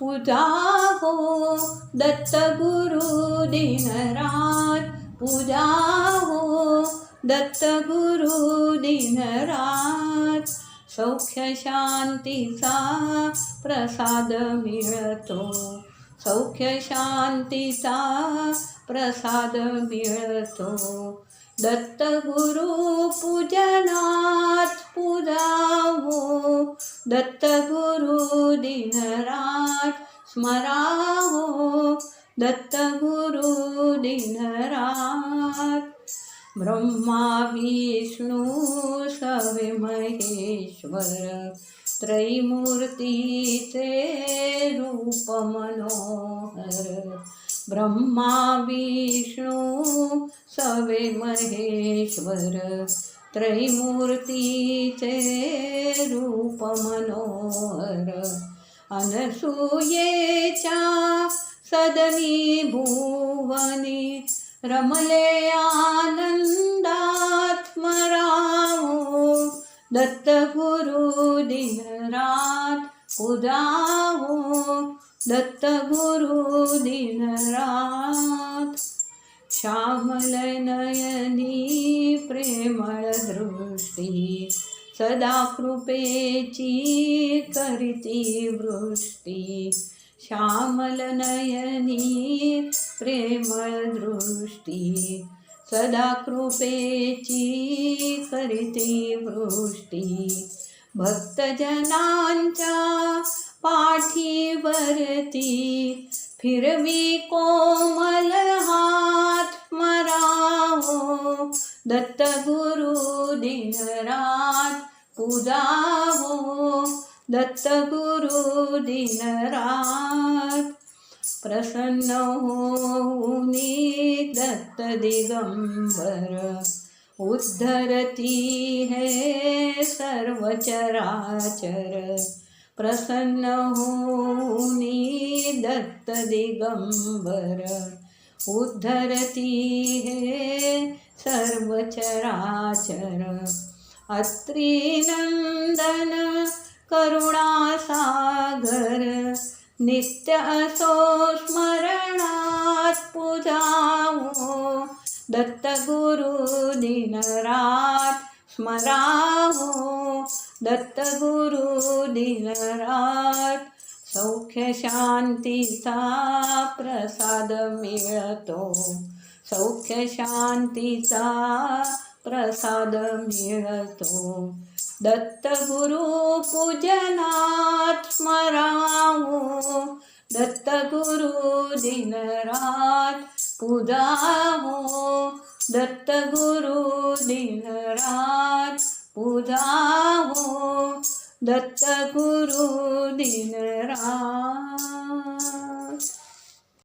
पूजा हो दत्तगुरु दिनरात पूजा हो दत्तगुरु दिनरात सौख्य शांतीचा प्रसाद मिळतो। सौख्य शांतीचा प्रसाद मिळतो। दत्तगुरु पूजनात पूजावो दत्तगुरु दिनरात स्मरावो दत्तगुरु दिनरात। ब्रह्मा विष्णू सवे महेश्वर त्रैमूर्तीचे रूप मनोहर। ब्रह्मा विष्णू सवे महेश्वर त्रैमूर्तीचे रूप मनोहर अनसूयेच्या सदनी भुवनी रमले आनंदात दत्तगुरु दिनरात पूजावो दत्तगुरु दिनरात श्यामल नयनी प्रेमळ दृष्टी. सदा कृपेची करती वृष्टी श्यामल नयनी प्रेमळ दृष्टी सदा कृपेची करती वृष्टी भक्तजनांच्या पाठीवरती फिरवी कोमल हात मरावो दत्तगुरु दिनरा पूजावो दत्तगुरु दिनरात प्रसन्न होऊनी दत्त दिगंबर उद्धरती है सर्व चराचर प्रसन्न होऊनी दत्त दिगंबर उद्धरती हे सर्व चराचर अत्रिनंदन करुणासागर नित्य असो स्मरणात पूजावो। दत्तगुरु दिनरात स्मरावो। दत्तगुरु दिनरात सौख्य शांतीचा प्रसाद मिळतो सौख्य शांतीचा प्रसाद मिळतो दत्तगुरु पूजनात स्मरावो दत्तगुरु दिनरात पूजावो दत्तगुरु दिनरात पूजावो दत्तगुरु दिनरात